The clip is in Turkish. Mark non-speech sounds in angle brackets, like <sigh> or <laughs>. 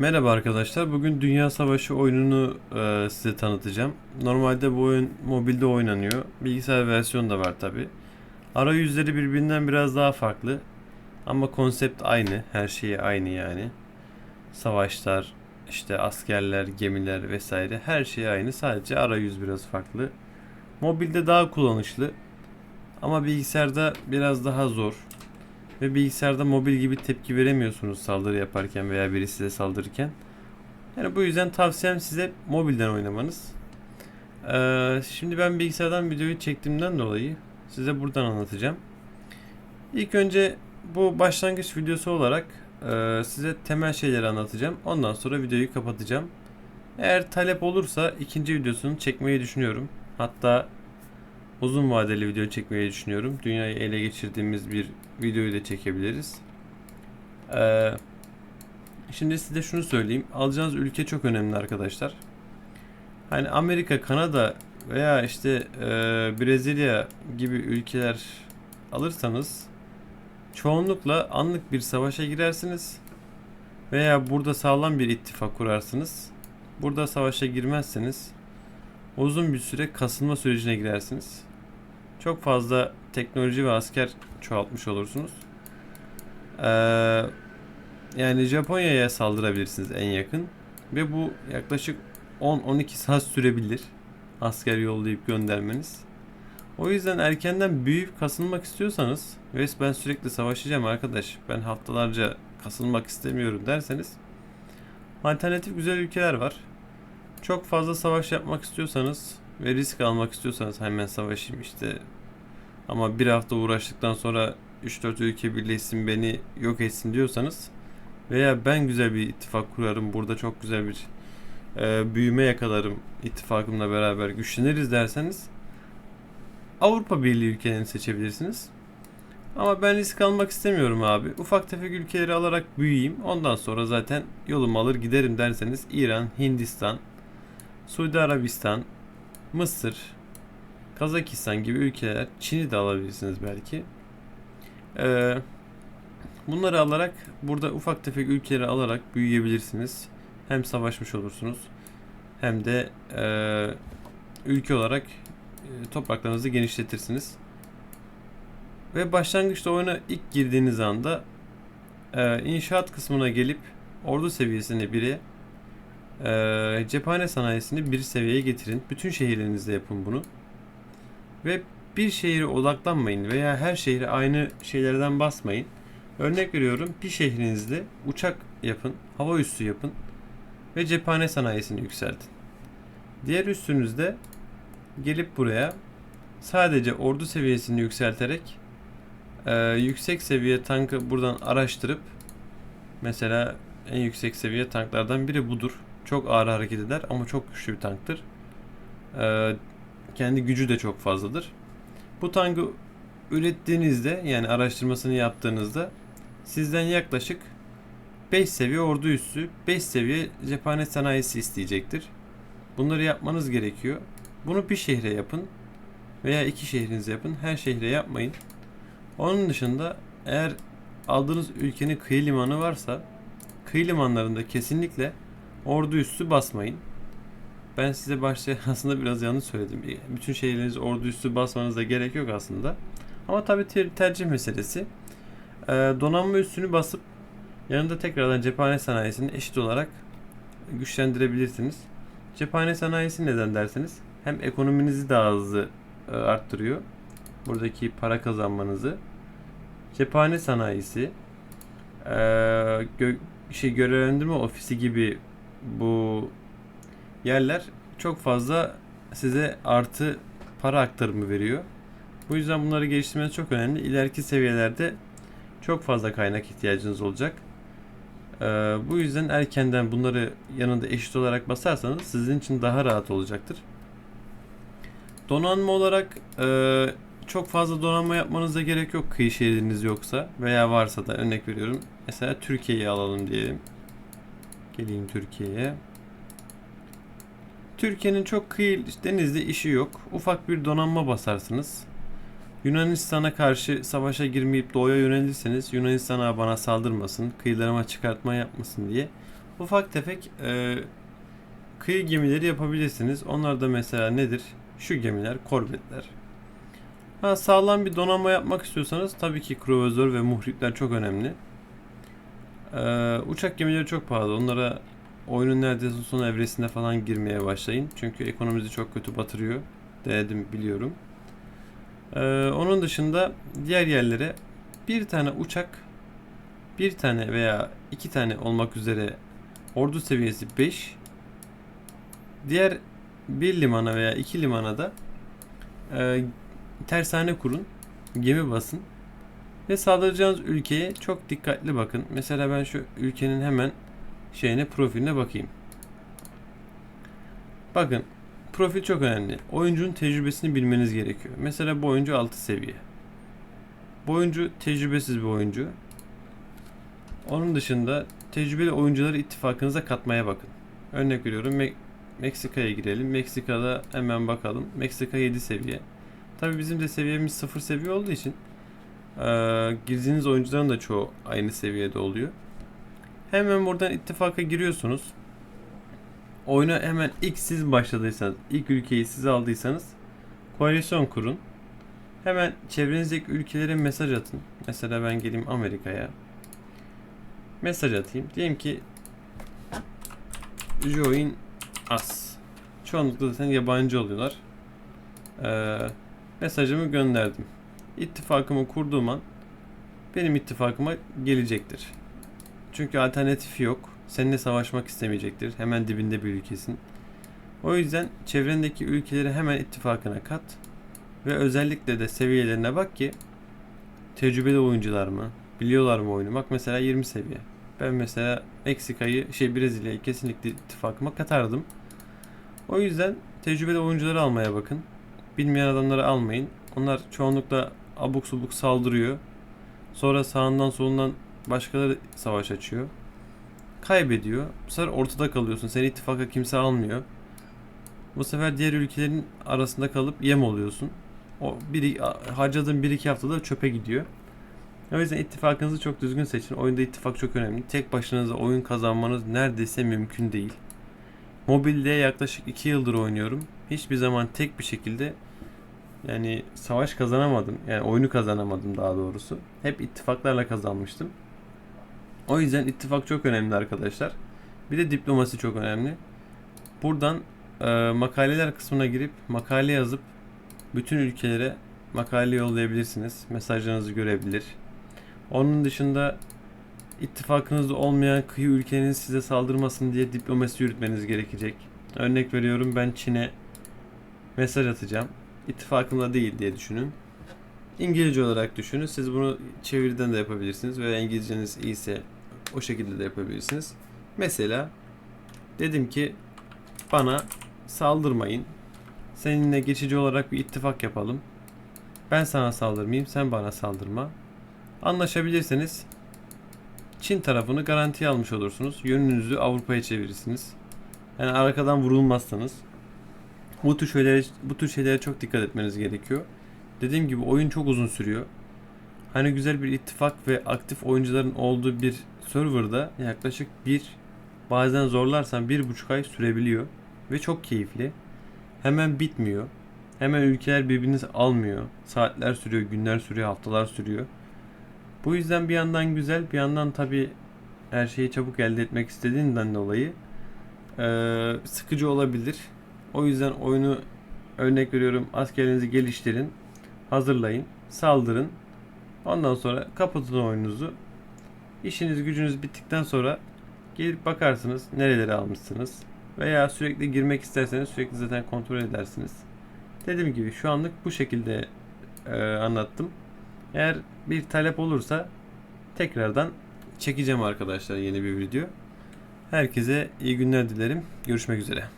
Merhaba arkadaşlar. Bugün Dünya Savaşı oyununu e, size tanıtacağım. Normalde bu oyun mobilde oynanıyor. Bilgisayar versiyonu da var tabi. Arayüzleri birbirinden biraz daha farklı. Ama konsept aynı. Her şeyi aynı yani. Savaşlar, işte askerler, gemiler vesaire her şey aynı. Sadece arayüz biraz farklı. Mobilde daha kullanışlı. Ama bilgisayarda biraz daha zor. Ve bilgisayarda mobil gibi tepki veremiyorsunuz saldırı yaparken veya biri size saldırırken. Yani bu yüzden tavsiyem size mobilden oynamanız. Ee, şimdi ben bilgisayardan videoyu çektiğimden dolayı size buradan anlatacağım. İlk önce bu başlangıç videosu olarak e, size temel şeyleri anlatacağım. Ondan sonra videoyu kapatacağım. Eğer talep olursa ikinci videosunu çekmeyi düşünüyorum. Hatta uzun vadeli video çekmeyi düşünüyorum. Dünyayı ele geçirdiğimiz bir videoyu da çekebiliriz. Ee, şimdi size şunu söyleyeyim. Alacağınız ülke çok önemli arkadaşlar. Hani Amerika, Kanada veya işte e, Brezilya gibi ülkeler alırsanız çoğunlukla anlık bir savaşa girersiniz veya burada sağlam bir ittifak kurarsınız. Burada savaşa girmezseniz uzun bir süre kasılma sürecine girersiniz. Çok fazla teknoloji ve asker çoğaltmış olursunuz. Ee, yani Japonya'ya saldırabilirsiniz en yakın. Ve bu yaklaşık 10-12 saat sürebilir. Asker yollayıp göndermeniz. O yüzden erkenden büyüyüp kasılmak istiyorsanız ve ben sürekli savaşacağım arkadaş ben haftalarca kasılmak istemiyorum derseniz alternatif güzel ülkeler var. Çok fazla savaş yapmak istiyorsanız ve risk almak istiyorsanız hemen savaşayım işte ama bir hafta uğraştıktan sonra 3-4 ülke birleşsin beni yok etsin diyorsanız veya ben güzel bir ittifak kurarım burada çok güzel bir e, büyüme yakalarım ittifakımla beraber güçleniriz derseniz Avrupa Birliği ülkelerini seçebilirsiniz. Ama ben risk almak istemiyorum abi. Ufak tefek ülkeleri alarak büyüyeyim. Ondan sonra zaten yolumu alır giderim derseniz İran, Hindistan, Suudi Arabistan, Mısır, Kazakistan gibi ülkeler, Çin'i de alabilirsiniz belki. Ee, bunları alarak burada ufak tefek ülkeleri alarak büyüyebilirsiniz. Hem savaşmış olursunuz hem de e, ülke olarak e, topraklarınızı genişletirsiniz. Ve başlangıçta oyuna ilk girdiğiniz anda e, inşaat kısmına gelip ordu seviyesini 1'e ee, cephane sanayisini bir seviyeye getirin. Bütün şehirlerinizde yapın bunu. Ve bir şehire odaklanmayın veya her şehre aynı şeylerden basmayın. Örnek veriyorum bir şehrinizde uçak yapın, hava üssü yapın ve cephane sanayisini yükseltin. Diğer üssünüzde gelip buraya sadece ordu seviyesini yükselterek e, yüksek seviye tankı buradan araştırıp mesela en yüksek seviye tanklardan biri budur. Çok ağır hareket eder ama çok güçlü bir tanktır. E, kendi gücü de çok fazladır. Bu tankı ürettiğinizde yani araştırmasını yaptığınızda sizden yaklaşık 5 seviye ordu üssü, 5 seviye cephane sanayisi isteyecektir. Bunları yapmanız gerekiyor. Bunu bir şehre yapın veya iki şehrinize yapın. Her şehre yapmayın. Onun dışında eğer aldığınız ülkenin kıyı limanı varsa kıyı limanlarında kesinlikle ordu üssü basmayın. Ben size başta <laughs> aslında biraz yanlış söyledim. Bütün şehirleriniz ordu üstü basmanıza gerek yok aslında. Ama tabi ter- tercih meselesi. Ee, donanma üstünü basıp yanında tekrardan cephane sanayisini eşit olarak güçlendirebilirsiniz. Cephane sanayisi neden derseniz hem ekonominizi daha hızlı e, arttırıyor. Buradaki para kazanmanızı. Cephane sanayisi e, gö- şey görevlendirme ofisi gibi bu yerler çok fazla size artı para aktarımı veriyor. Bu yüzden bunları geliştirmeniz çok önemli. İleriki seviyelerde çok fazla kaynak ihtiyacınız olacak. Ee, bu yüzden erkenden bunları yanında eşit olarak basarsanız sizin için daha rahat olacaktır. Donanma olarak e, çok fazla donanma yapmanıza gerek yok kıyı şehriniz yoksa veya varsa da örnek veriyorum. Mesela Türkiye'yi alalım diyelim. Geleyim Türkiye'ye. Türkiye'nin çok kıyı denizde işi yok. Ufak bir donanma basarsınız. Yunanistan'a karşı savaşa girmeyip doğuya yönelirseniz Yunanistan'a bana saldırmasın, kıyılarıma çıkartma yapmasın diye ufak tefek e, kıyı gemileri yapabilirsiniz. Onlar da mesela nedir? Şu gemiler, korvetler. Ha, sağlam bir donanma yapmak istiyorsanız tabii ki kruvazör ve muhripler çok önemli. Ee, uçak gemileri çok pahalı. Onlara oyunun neredeyse son evresinde falan girmeye başlayın. Çünkü ekonomimizi çok kötü batırıyor. Denedim biliyorum. Ee, onun dışında diğer yerlere bir tane uçak, bir tane veya iki tane olmak üzere ordu seviyesi 5 diğer bir limana veya iki limana da e, tersane kurun, gemi basın ve saldıracağınız ülkeye çok dikkatli bakın. Mesela ben şu ülkenin hemen şeyine profiline bakayım. Bakın profil çok önemli. Oyuncunun tecrübesini bilmeniz gerekiyor. Mesela bu oyuncu 6 seviye. Bu oyuncu tecrübesiz bir oyuncu. Onun dışında tecrübeli oyuncuları ittifakınıza katmaya bakın. Örnek veriyorum Me- Meksika'ya girelim. Meksika'da hemen bakalım. Meksika 7 seviye. Tabi bizim de seviyemiz 0 seviye olduğu için eee girdiğiniz oyuncuların da çoğu aynı seviyede oluyor. Hemen buradan ittifaka giriyorsunuz. Oyuna hemen ilk siz başladıysanız, ilk ülkeyi siz aldıysanız koalisyon kurun. Hemen çevrenizdeki ülkelere mesaj atın. Mesela ben geleyim Amerika'ya. Mesaj atayım. Diyelim ki Join Us. Çoğunlukla zaten yabancı oluyorlar. Ee, mesajımı gönderdim. İttifakımı kurduğum an benim ittifakıma gelecektir. Çünkü alternatifi yok. Seninle savaşmak istemeyecektir. Hemen dibinde bir ülkesin. O yüzden çevrendeki ülkeleri hemen ittifakına kat ve özellikle de seviyelerine bak ki tecrübeli oyuncular mı? Biliyorlar mı oyunu? Bak mesela 20 seviye. Ben mesela Meksika'yı, şey Brezilya'yı kesinlikle ittifakıma katardım. O yüzden tecrübeli oyuncuları almaya bakın. Bilmeyen adamları almayın. Onlar çoğunlukla abuk subuk saldırıyor. Sonra sağından solundan başkaları savaş açıyor. Kaybediyor. Bu sefer ortada kalıyorsun. Seni ittifaka kimse almıyor. Bu sefer diğer ülkelerin arasında kalıp yem oluyorsun. O bir, harcadığın 1-2 haftada çöpe gidiyor. O yüzden ittifakınızı çok düzgün seçin. Oyunda ittifak çok önemli. Tek başınıza oyun kazanmanız neredeyse mümkün değil. Mobilde yaklaşık 2 yıldır oynuyorum. Hiçbir zaman tek bir şekilde yani savaş kazanamadım. Yani oyunu kazanamadım daha doğrusu. Hep ittifaklarla kazanmıştım. O yüzden ittifak çok önemli arkadaşlar. Bir de diplomasi çok önemli. Buradan e, makaleler kısmına girip makale yazıp bütün ülkelere makale yollayabilirsiniz. Mesajlarınızı görebilir. Onun dışında ittifakınızda olmayan kıyı ülkenin size saldırmasın diye diplomasi yürütmeniz gerekecek. Örnek veriyorum ben Çin'e mesaj atacağım. İttifakımda değil diye düşünün. İngilizce olarak düşünün. Siz bunu çeviriden de yapabilirsiniz veya İngilizceniz iyiyse o şekilde de yapabilirsiniz. Mesela dedim ki bana saldırmayın. Seninle geçici olarak bir ittifak yapalım. Ben sana saldırmayayım, sen bana saldırma. Anlaşabilirseniz Çin tarafını garantiye almış olursunuz. Yönünüzü Avrupa'ya çevirirsiniz. Yani arkadan vurulmazsanız. Bu tür şeylere, bu tür şeylere çok dikkat etmeniz gerekiyor. Dediğim gibi oyun çok uzun sürüyor. Hani güzel bir ittifak ve aktif oyuncuların olduğu bir serverda yaklaşık bir bazen zorlarsan bir buçuk ay sürebiliyor. Ve çok keyifli. Hemen bitmiyor. Hemen ülkeler birbirini almıyor. Saatler sürüyor, günler sürüyor, haftalar sürüyor. Bu yüzden bir yandan güzel, bir yandan tabi her şeyi çabuk elde etmek istediğinden dolayı eee, sıkıcı olabilir. O yüzden oyunu örnek veriyorum askerlerinizi geliştirin, hazırlayın, saldırın. Ondan sonra kapatın oyununuzu. İşiniz gücünüz bittikten sonra gelip bakarsınız nereleri almışsınız. Veya sürekli girmek isterseniz sürekli zaten kontrol edersiniz. Dediğim gibi şu anlık bu şekilde e, anlattım. Eğer bir talep olursa tekrardan çekeceğim arkadaşlar yeni bir video. Herkese iyi günler dilerim. Görüşmek üzere.